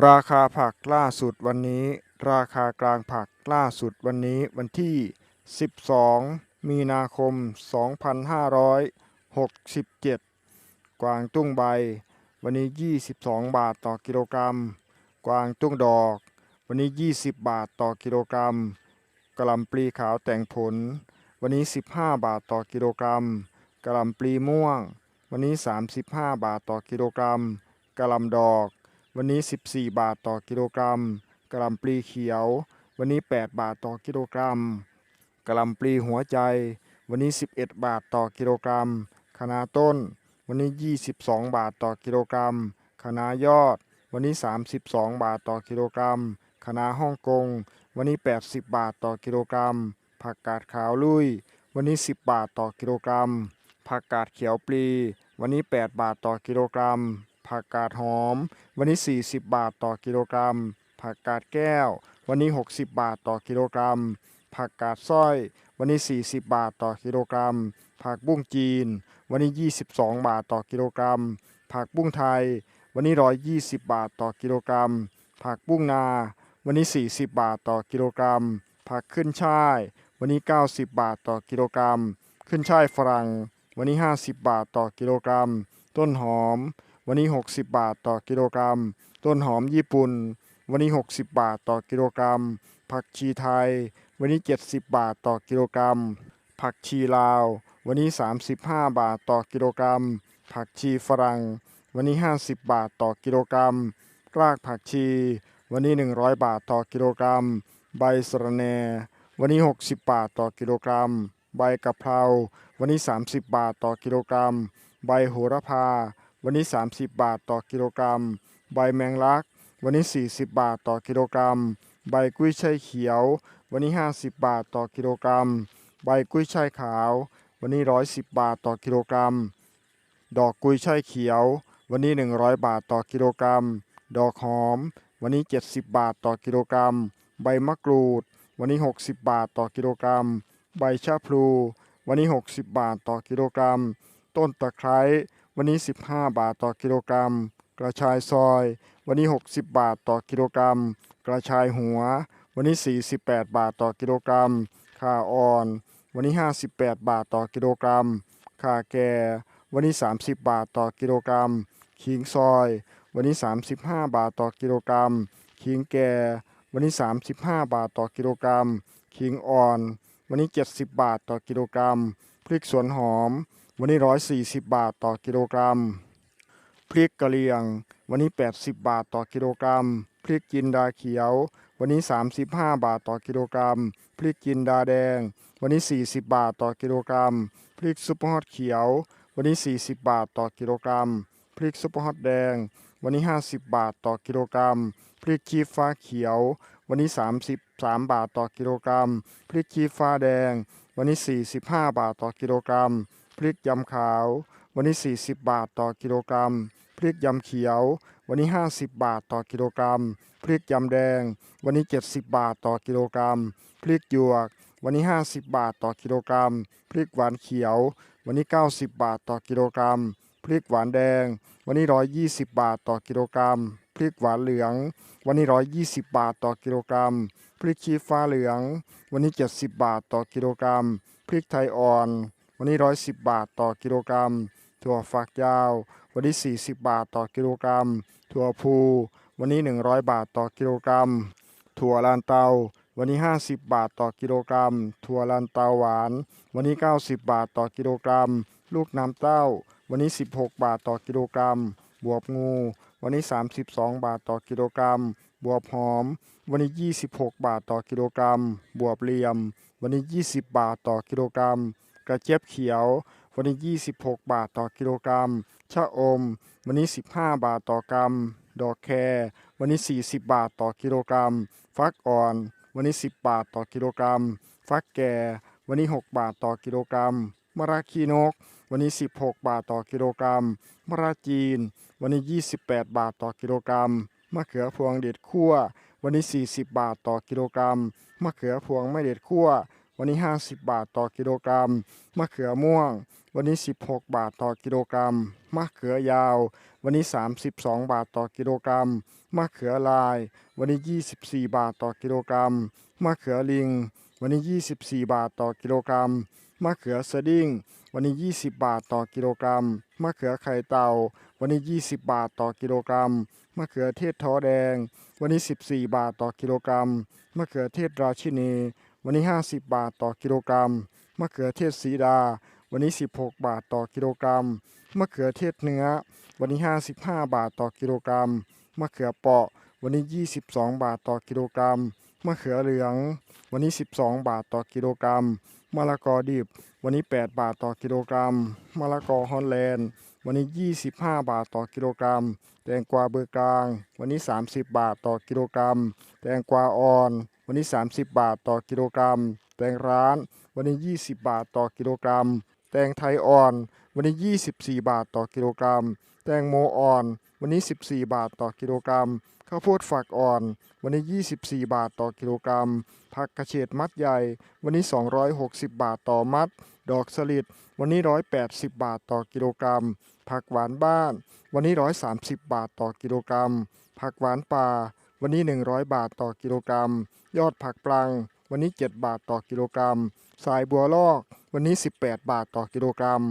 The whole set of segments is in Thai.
ราคาผักล่าสุดวันนี้ ราคากลางผักล่าสุดวันนี้วันที่ 12 มีนาคม 2567 กวางตุ้งใบ วันนี้ 22 บาทต่อกิโลกรัม กวางตุ้งดอก วันนี้ 20 บาทต่อกิโลกรัมกะหล่ำปลีขาวแต่งผล วันนี้ 15 บาทต่อกิโลกรัมกะหล่ำปลีม่วง วันนี้ 35 บาทต่อกิโลกรัมกะหล่ำดอก วันนี้ 14 บาทต่อกิโลกรัมกะลำปลีเขียว วันนี้ 8 บาทต่อกิโลกรัมกะลำปลีหัวใจ วันนี้ 11 บาทต่อกิโลกรัมคะน้าต้น วันนี้ 22 บาทต่อกิโลกรัมคะน้ายอด วันนี้ 32 บาทต่อกิโลกรัมคะน้าฮ่องกง วันนี้ 80 บาทต่อกิโลกรัม ผักกาดขาวลุย วันนี้ 10 บาทต่อกิโลกรัมผักกาดเขียวปลี วันนี้ 8 บาทต่อกิโลกรัม ผักกาดหอม วันนี้ 40 บาทต่อกิโลกรัม ผักกาดแก้ว วันนี้ 60 บาทต่อกิโลกรัม ผักกาดสร้อย วันนี้ 40 บาทต่อกิโลกรัม ผักบุ้งจีน วันนี้ 22 บาทต่อกิโลกรัม ผักบุ้งไทย วันนี้ 120 บาทต่อกิโลกรัม ผักบุ้งนา วันนี้ 40 บาทต่อกิโลกรัม ผักขึ้นช่าย วันนี้ 90 บาทต่อกิโลกรัม ขึ้นช่ายฝรั่งวันนี้ 50 บาทต่อกิโลกรัม ต้นหอม วันนี้ 60 บาทต่อกิโลกรัม ต้นหอมญี่ปุ่น วันนี้ 60 บาทต่อกิโลกรัม ผักชีไทย วันนี้ 70 บาทต่อกิโลกรัม ผักชีลาว วันนี้ 35 บาทต่อกิโลกรัม ผักชีฝรั่ง วันนี้ 50 บาทต่อกิโลกรัม รากผักชี วันนี้ 100 บาทต่อกิโลกรัม ใบสะระแหน่ วันนี้ 60 บาทต่อกิโลกรัม ใบกะเพรา วันนี้ 30 บาทต่อกิโลกรัม ใบโหระพา วันนี้ 30 บาทต่อกิโลกรัม ใบแมงลัก วันนี้ 40 บาทต่อกิโลกรัม ใบกุ้ยช่ายเขียว วันนี้ 50 บาทต่อกิโลกรัม ใบกุ้ยช่ายขาว วันนี้ 110 บาทต่อกิโลกรัม ดอกกุ้ยช่ายเขียว วันนี้ 100 บาทต่อกิโลกรัม ดอกหอม วันนี้ 70 บาทต่อกิโลกรัม ใบมะกรูด วันนี้ 60 บาทต่อกิโลกรัม ใบชะพลู วันนี้ 60 บาทต่อกิโลกรัม ต้นตะไคร้ วันนี้ 15 บาทต่อกิโลกรัม กระชายซอย วันนี้ 60 บาทต่อกิโลกรัม กระชายหัว วันนี้ 48 บาทต่อกิโลกรัมข่าอ่อน วันนี้ 58 บาทต่อกิโลกรัมข่าแก่ วันนี้ 30 บาทต่อกิโลกรัม ขิงซอย วันนี้ 35 บาทต่อกิโลกรัม ขิงแก่ วันนี้ 35 บาทต่อกิโลกรัม ขิงอ่อน วันนี้ 70 บาทต่อกิโลกรัม พริกสวนหอม วันนี้ 140 บาทต่อกิโลกรัม พริกกะเหรี่ยง วันนี้ 80 บาทต่อกิโลกรัม พริกจินดาเขียว วันนี้ 35 บาทต่อกิโลกรัม พริกจินดาแดง วันนี้ 40 บาทต่อกิโลกรัม พริกซุปเปอร์ฮอตเขียว วันนี้ 40 บาทต่อกิโลกรัม พริกซุปเปอร์ฮอตแดง วันนี้ 50 บาทต่อกิโลกรัม พริกชี้ฟ้าเขียว วันนี้ 33 บาทต่อกิโลกรัม พริกชี้ฟ้าแดง วันนี้ 45 บาทต่อกิโลกรัม ริกยำขาว วันนี้ 40 บาทต่อกิโลกรัม พริกยำเขียว วันนี้ 50 บาทต่อกิโลกรัม พริกยำแดง วันนี้ 70 บาทต่อกิโลกรัม พริกหยวก วันนี้ 50 บาทต่อกิโลกรัม พริกหวานเขียว วันนี้ 90 บาทต่อกิโลกรัม พริกหวานแดง วันนี้ 120 บาทต่อกิโลกรัม พริกหวานเหลือง วันนี้ 120 บาทต่อกิโลกรัม พริกชี้ฟ้าเหลือง วันนี้ 70 บาทต่อกิโลกรัม พริกไทยอ่อน วันนี้ 110 บาทต่อกิโลกรัม ถั่วฝักยาว วันนี้ 40 บาทต่อกิโลกรัม ถั่วพู วันนี้ 100 บาทต่อกิโลกรัม ถั่วลานเตา วันนี้ 50 บาทต่อกิโลกรัม ถั่วลานเตาหวาน วันนี้ 90 บาทต่อกิโลกรัม ลูกน้ำเต้า วันนี้ 16 บาทต่อกิโลกรัม บวบงู วันนี้ 32 บาทต่อกิโลกรัม บวบหอม วันนี้ 26 บาทต่อกิโลกรัม บวบเหลี่ยม วันนี้ 20 บาทต่อกิโลกรัม กระเจี๊ยบเขียว วันนี้ 26 บาทต่อกิโลกรัม ชะอม วันนี้ 15 บาทต่อกรัม ดอกแครวันนี้ 40 บาทต่อกิโลกรัม ฟักอ่อน วันนี้ 10 บาทต่อกิโลกรัม ฟักแก่วันนี้ 6 บาทต่อกิโลกรัม มะระขีนก วันนี้ 16 บาทต่อกิโลกรัม มะระจีน วันนี้ 28 บาทต่อกิโลกรัม มะเขือพวงเด็ดคั่ววันนี้ 40 บาทต่อกิโลกรัม มะเขือพวงไม่เด็ดคั่ว วันนี้ 50 บาทต่อกิโลกรัม มะเขือม่วง วันนี้ 16 บาทต่อกิโลกรัม มะเขือยาว วันนี้ 32 บาทต่อกิโลกรัม มะเขือลาย วันนี้ 24 บาทต่อกิโลกรัม มะเขือลิง วันนี้ 24 บาทต่อกิโลกรัม มะเขือสดิ้ง วันนี้ 20 บาทต่อกิโลกรัม มะเขือไข่เต่า วันนี้ 20 บาทต่อกิโลกรัม มะเขือเทศท้อแดง วันนี้ 14 บาทต่อกิโลกรัม มะเขือเทศราชินี วันนี้ 50 บาทต่อกิโลกรัมมะเขือเทศสีดา วันนี้ 16 บาทต่อกิโลกรัมมะเขือเทศเนื้อ วันนี้ 55 บาทต่อกิโลกรัมมะเขือเปาะ วันนี้ 22 บาทต่อกิโลกรัมมะเขือเหลือง วันนี้ 12 บาทต่อกิโลกรัมมะละกอดิบ วันนี้ 8 บาทต่อกิโลกรัมมะละกอฮอลแลนด์ วันนี้ 25 บาทต่อกิโลกรัม แตงกวาเบอร์กลาง วันนี้ 30 บาทต่อกิโลกรัม แตงกวาอ่อนวันนี้ 30 บาทต่อกิโลกรัม แตงร้าน วันนี้ 20 บาทต่อกิโลกรัม แตงไทยอ่อน วันนี้ 24 บาทต่อกิโลกรัม แตงโมอ่อน วันนี้ 14 บาทต่อกิโลกรัม ข้าวโพดฝักอ่อน วันนี้ 24 บาทต่อกิโลกรัม ผักกระเฉดมัดใหญ่ วันนี้ 260 บาทต่อมัด ดอกสลิด วันนี้ 180 บาทต่อกิโลกรัม ผักหวานบ้าน วันนี้ 130 บาทต่อกิโลกรัม ผักหวานป่า วันนี้ 100 บาทต่อกิโลกรัม ยอดผักปลัง วันนี้ 7 บาทต่อกิโลกรัม สายบัวลอก วันนี้ 18 บาทต่อกิโลกรัม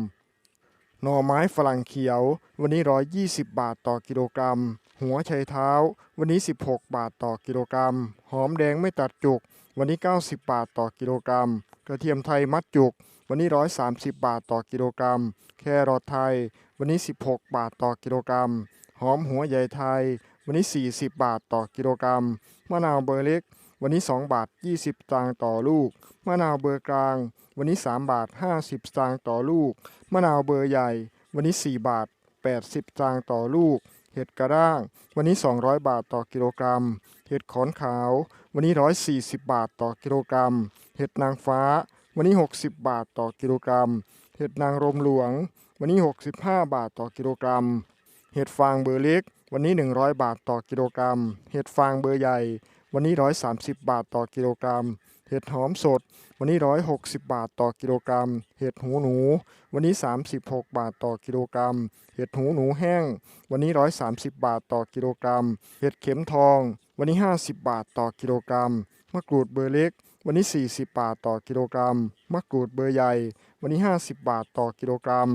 หน่อไม้ฝรั่งเขียว วันนี้ 120 บาทต่อกิโลกรัม หัวไชเท้า วันนี้ 16 บาทต่อกิโลกรัม หอมแดงไม่ตัดจุก วันนี้ 90 บาทต่อกิโลกรัม กระเทียมไทยมัดจุก วันนี้ 130 บาทต่อกิโลกรัม แครอทไทย วันนี้ 16 บาทต่อกิโลกรัม หอมหัวใหญ่ไทย วันนี้ 40 บาทต่อกิโลกรัม มะนาวเบอร์เล็ก วันนี้ 2 บาท 20สตางค์ต่อลูก มะนาวเบอร์กลาง วันนี้ 3 บาท 50สตางค์ต่อลูก มะนาวเบอร์ใหญ่ วันนี้ 4 บาท 80สตางค์ต่อลูก เห็ดกระด้าง วันนี้ 200 บาทต่อกิโลกรัม เห็ดขอนขาว วันนี้ 140 บาทต่อกิโลกรัม เห็ดนางฟ้า วันนี้ 60 บาทต่อกิโลกรัม เห็ดนางรมหลวง วันนี้ 65 บาทต่อกิโลกรัม เห็ดฟางเบอร์เล็ก วันนี้ 100 บาทต่อกิโลกรัม เห็ดฟางเบอร์ใหญ่ วันนี้ 130 บาทต่อกิโลกรัม เห็ดหอมสด วันนี้ 160 บาทต่อกิโลกรัม เห็ดหูหนู วันนี้ 36 บาทต่อกิโลกรัม เห็ดหูหนูแห้ง วันนี้ 130 บาทต่อกิโลกรัม เห็ดเข็มทอง วันนี้ 50 บาทต่อกิโลกรัม มะกรูดเบอร์เล็ก วันนี้ 40 บาทต่อกิโลกรัม มะกรูดเบอร์ใหญ่ วันนี้ 50 บาทต่อกิโลกรัม